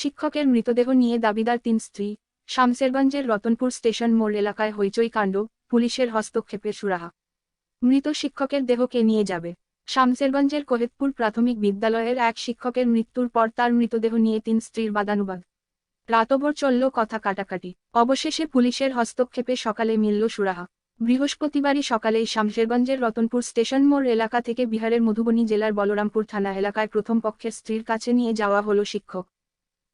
শিক্ষকের মৃতদেহ নিয়ে দাবিদার তিন স্ত্রী, শামসেরগঞ্জের রতনপুর স্টেশন মোড় এলাকায় হইচই কাণ্ড পুলিশের হস্তক্ষেপে সুরাহা। মৃত শিক্ষকের দেহকে নিয়ে যাবে? শামসেরগঞ্জের কোহেতপুর প্রাথমিক বিদ্যালয়ের এক শিক্ষকের মৃত্যুর পর তার মৃতদেহ নিয়ে তিন স্ত্রীর বাদানুবাদ। রাতভর চলল কথা কাটাকাটি। অবশেষে পুলিশের হস্তক্ষেপে সকালে মিলল সুরাহা। বৃহস্পতিবারই সকালেই শামশেরগঞ্জের রতনপুর স্টেশন মোড় এলাকা থেকে বিহারের মধুবনী জেলার বলরামপুর থানা এলাকায় প্রথম পক্ষের স্ত্রীর কাছে নিয়ে যাওয়া হল শিক্ষক।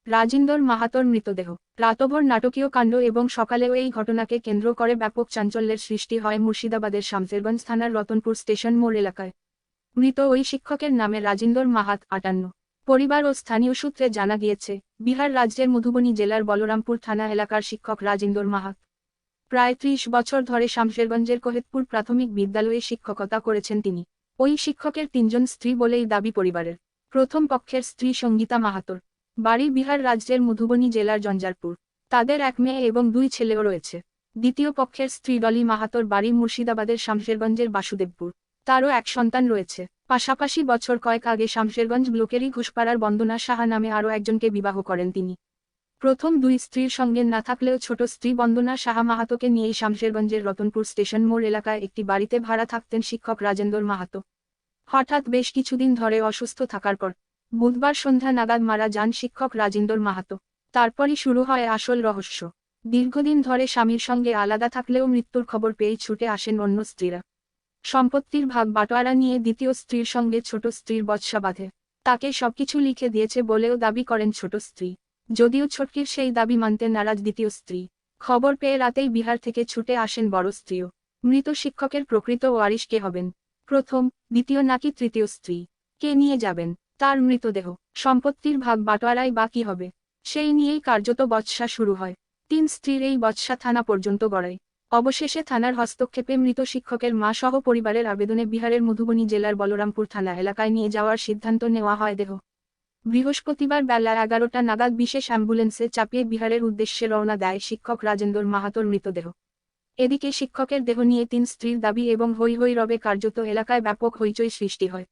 রাজিন্দর মাহাতর মৃতদেহ। রাতভর নাটকীয় কাণ্ড এবং সকালেও এই ঘটনাকে কেন্দ্র করে ব্যাপক চাঞ্চল্যের সৃষ্টি হয় মুর্শিদাবাদের শামসেরগঞ্জ থানার রতনপুর স্টেশন মোড় এলাকায়। মৃত ওই শিক্ষকের নামে রাজিন্দর মাহাত আটান্ন। পরিবার ও স্থানীয় সূত্রে জানা গিয়েছে, বিহার রাজ্যের মধুবনী জেলার বলরামপুর থানা এলাকার শিক্ষক রাজিন্দর মাহাত। প্রায় ত্রিশ বছর ধরে শামশেরগঞ্জের কোহেতপুর প্রাথমিক বিদ্যালয়ে শিক্ষকতা করেছেন তিনি। ওই শিক্ষকের তিনজন স্ত্রী বলেই দাবি পরিবারের। প্রথম পক্ষের স্ত্রী সঙ্গীতা মাহাতর। বাড়ি বিহার রাজ্যের মধুবনী জেলার জঞ্জারপুর। তাদের এক মেয়ে এবং দুই ছেলেও রয়েছে। দ্বিতীয় পক্ষের স্ত্রী ডলি মাহাতর বাড়ি মুর্শিদাবাদের শামশেরগঞ্জের বাসুদেবপুর। তারও এক সন্তান রয়েছে। পাশাপাশি বছর কয়েক আগে শামশেরগঞ্জ ব্লকেরই ঘুষপাড়ার বন্দনা সাহা নামে আরও একজনকে বিবাহ করেন তিনি। প্রথম দুই স্ত্রীর সঙ্গে না থাকলেও ছোট স্ত্রী বন্দনা সাহা মাহাতোকে নিয়েই শামশেরগঞ্জের রতনপুর স্টেশন মোড় এলাকায় একটি বাড়িতে ভাড়া থাকতেন শিক্ষক রাজেন্দর মাহাতো। হঠাৎ বেশ কিছুদিন ধরে অসুস্থ থাকার পর বুধবার সন্ধ্যা নাগাদ মারা যান শিক্ষক রাজেন্দর মাহাতো। তারপরই শুরু হয় আসল রহস্য। দীর্ঘদিন ধরে স্বামীর সঙ্গে আলাদা থাকলেও মৃত্যুর খবর পেয়েই ছুটে আসেন অন্য স্ত্রীরা। সম্পত্তির ভাগ বাটোয়ারা নিয়ে দ্বিতীয় স্ত্রীর সঙ্গে ছোট স্ত্রীর বৎসা বাঁধে। তাকে সবকিছু লিখে দিয়েছে বলেও দাবি করেন ছোট স্ত্রী। যদিও ছোটকির সেই দাবি মানতে নারাজ দ্বিতীয় স্ত্রী। খবর পেয়ে রাতেই বিহার থেকে ছুটে আসেন বড় স্ত্রীও। মৃত শিক্ষকের প্রকৃত ওয়ারিশ কে হবেন? প্রথম, দ্বিতীয় নাকি তৃতীয় স্ত্রী? কে নিয়ে যাবেন? তার মৃতদেহ, সম্পত্তির ভাগ বাটোয়ারাই বা কি হবে। সেই নিয়েই কার্যত বৎসা শুরু হয়। তিন স্ত্রীর এই বৎসা থানা পর্যন্ত গড়ায়। অবশেষে থানার হস্তক্ষেপে মৃত শিক্ষকের মা সহ পরিবারের আবেদনে বিহারের মধুবনী জেলার বলরামপুর থানা এলাকায় নিয়ে যাওয়ার সিদ্ধান্ত নেওয়া হয় দেহ। বৃহস্পতিবার বেলা এগারোটা নাগাদ বিশেষ অ্যাম্বুলেন্সে চাপিয়ে বিহারের উদ্দেশ্যে রওনা দেয় শিক্ষক রাজেন্দর মাহাতোর মৃতদেহ। এদিকে শিক্ষকের দেহ নিয়ে তিন স্ত্রীর দাবি এবং হৈ হৈ রবে কার্যত এলাকায় ব্যাপক হইচই সৃষ্টি হয়।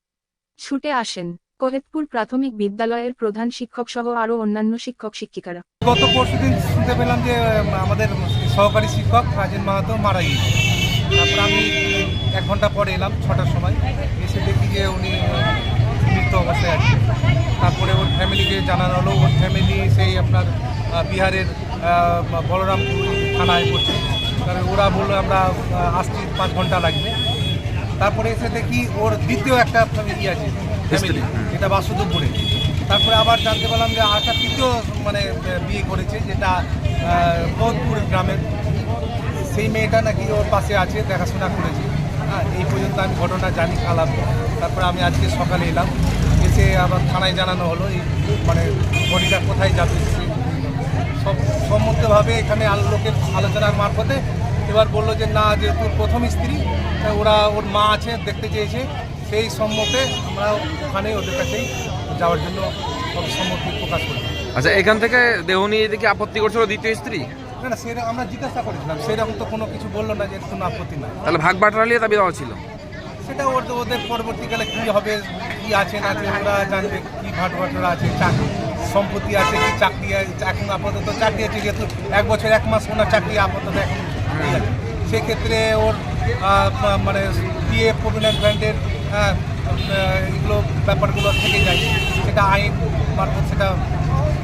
ছুটে আসেন। কোহেতপুর প্রাথমিক বিদ্যালয়ের প্রধান শিক্ষক সহ আরও অন্যান্য শিক্ষক শিক্ষিকারা। গত পরশু দিন শুনতে পেলাম যে আমাদের সহকারী শিক্ষক রাজেন মাহাতো মারা গিয়েছে তারপর আমি এক ঘণ্টা পরে এলাম, ছটার সময়। এসে দেখি যে উনি মৃত অবস্থায় আছে তারপরে ওর ফ্যামিলিকে জানানো হলো। ওর ফ্যামিলি সেই আপনার বিহারের বলরামপুর থানায় পড়ছে। কারণ ওরা বলল, আমরা আসছি পাঁচ ঘণ্টা লাগবে। তারপরে এসে দেখি ওর দ্বিতীয় একটা ফ্যামিলি আছে ফ্যামিলি এটা বাসুদেবপুরে। তারপরে আবার জানতে পারলাম যে আরেকটা তৃতীয় মানে বিয়ে করেছে যেটা বোধপুর গ্রামের। সেই মেয়েটা নাকি ওর পাশে আছে দেখাশোনা করেছে। হ্যাঁ এই পর্যন্ত আমি ঘটনা জানি আলাপ তারপরে আমি আজকে সকালে এলাম এসে আবার থানায় জানানো হলো এই মানে বডিটা কোথায় যাবে সে সব সম্মতভাবে এখানে আলো লোকের আলোচনার মারফতে এবার বলল যে না যেহেতু প্রথম স্ত্রী ওরা ওর মা আছে দেখতে চেয়েছে। সেই সম্মতে আমরা ওখানে ওদের কাছেই যাওয়ার জন্য সম্মতি প্রকাশ করি। আচ্ছা এখান থেকে দেহ নিয়ে দেখি আপত্তি করছিল দ্বিতীয় স্ত্রী? না না সেরকম আমরা জিজ্ঞাসা করেছিলাম সেরকম তো কোনো কিছু বলল না যে কোনো আপত্তি না তাহলে ভাগ বাটোয়ারা নিয়ে দাবি দেওয়া ছিল? সেটা ওর ওদের পরবর্তীকালে কী হবে কি আছে না আছে ওরা জানবে কী ভাট ভাটরা আছে চাকরি সম্পত্তি আছে কি চাকরি আছে এখন আপাতত চাকরি আছে যেহেতু এক বছর এক মাস ওনার চাকরি আপাতত এখন সেক্ষেত্রে ওর মানে বিয়ে প্রভিডেন্ট ফান্ডের হ্যাঁ এগুলো ব্যাপারগুলো থেকে যায়। সেটা আইন মারফত সেটা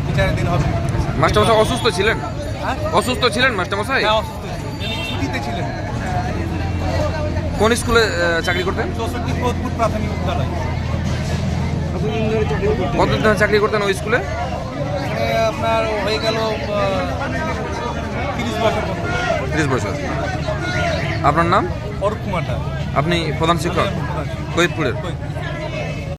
বিচারের হবে। মাস্টারমশাই অসুস্থ ছিলেন? হ্যাঁ? অসুস্থ ছিলেন মাস্টারমশাই? হ্যাঁ, অসুস্থ ছিলেন। ছুটিতে ছিলেন। কোন স্কুলে চাকরি করতেন? চৌষট্টি কোদপুর প্রাথমিক বিদ্যালয়। কতদিন ধরে চাকরি করতেন ওই স্কুলে? আপনার হয়ে গেল তিরিশ বছর ত্রিশ বছর। আপনার নাম? অরূপ কুমারটা আপনি প্রধান শিক্ষক? बैतपुढे